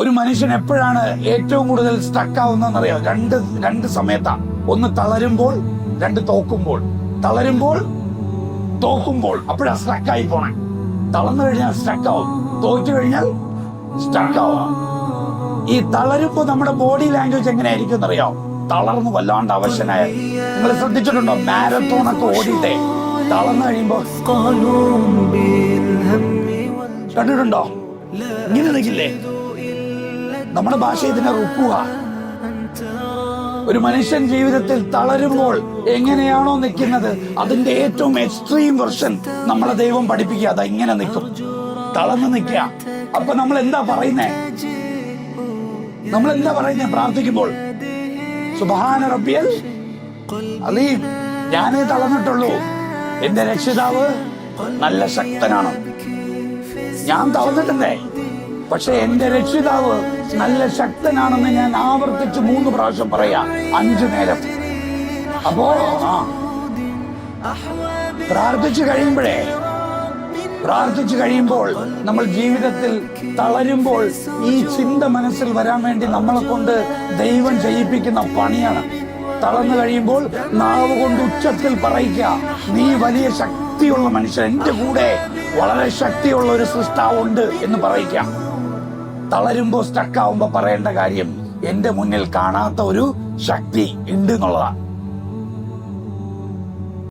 ഒരു മനുഷ്യൻ എപ്പോഴാണ് ഏറ്റവും കൂടുതൽ സ്റ്റക്ക് ആവുന്നതെന്നറിയാം? രണ്ട് രണ്ട് സമയത്താണ് ഒന്ന് തളരുമ്പോൾ രണ്ട് തോക്കുമ്പോൾ. തളരുമ്പോൾ തോക്കുമ്പോൾ. അപ്പോഴാ സ്റ്റക്കായി പോണേ. തളർന്നു കഴിഞ്ഞാൽ സ്റ്റക്കാവും തോറ്റു കഴിഞ്ഞാൽ സ്റ്റക്കാവും ഈ തളരുമ്പോ നമ്മുടെ ബോഡി ലാംഗ്വേജ് എങ്ങനെയായിരിക്കും എന്നറിയാം തളർന്നു വല്ലാണ്ട് അവശനായ നിങ്ങൾ ശ്രദ്ധിച്ചിട്ടുണ്ടോ? മാരത്തോൺ ഒക്കെ ഓടിയിട്ടേ. തളർന്നു കഴിയുമ്പോൾ കണ്ടിട്ടുണ്ടോ? ഇങ്ങനെ നിൽക്കില്ലേ നമ്മുടെ ഭാഷ ഇതിനെ റുക്കുക ഒരു മനുഷ്യൻ ജീവിതത്തിൽ തളരുമ്പോൾ എങ്ങനെയാണോ നിൽക്കുന്നത് അതിന്റെ ഏറ്റവും എക്സ്ട്രീം വെർഷൻ നമ്മളെ ദൈവം പഠിപ്പിക്കുക. അത് എങ്ങനെ നിൽക്കും. തളർന്നു നിൽക്കുക. അപ്പൊ നമ്മൾ എന്താ പറയുന്നേ? നമ്മൾ എന്താ പറയുന്നേ? പ്രാർത്ഥിക്കുമ്പോൾ സുബാന റബ്ബിയൽ അലീം. ഞാനേ തളർന്നിട്ടുള്ളൂ. എന്റെ രക്ഷിതാവ് നല്ല ശക്തനാണ്. ഞാൻ തളർന്നിട്ടുണ്ടേ. പക്ഷെ എന്റെ രക്ഷിതാവ് നല്ല ശക്തനാണെന്ന് ഞാൻ ആവർത്തിച്ച് മൂന്ന് പ്രാവശ്യം പറയാം. അഞ്ചു നേരം. അപ്പോ ആ. പ്രാർത്ഥിച്ചു കഴിയുമ്പോഴേ പ്രാർത്ഥിച്ചു കഴിയുമ്പോൾ നമ്മൾ ജീവിതത്തിൽ തളരുമ്പോൾ ഈ ചിന്ത മനസ്സിൽ വരാൻ വേണ്ടി നമ്മളെ കൊണ്ട് ദൈവം ചെയ്യിപ്പിക്കുന്ന പണിയാണ്. തളർന്നു കഴിയുമ്പോൾ നാവ് കൊണ്ട് ഉച്ചത്തിൽ പറയിക്കുക നീ വലിയ ശക്തിയുള്ള മനുഷ്യൻ എന്റെ കൂടെ വളരെ ശക്തിയുള്ള ഒരു സൃഷ്ടാവുണ്ട് എന്ന് പറയിക്കാം തളരുമ്പോ സ്റ്റക്കാവുമ്പോ പറയേണ്ട കാര്യം എന്റെ മുന്നിൽ കാണാത്ത ഒരു ശക്തി ഉണ്ട് എന്നുള്ളതാണ്.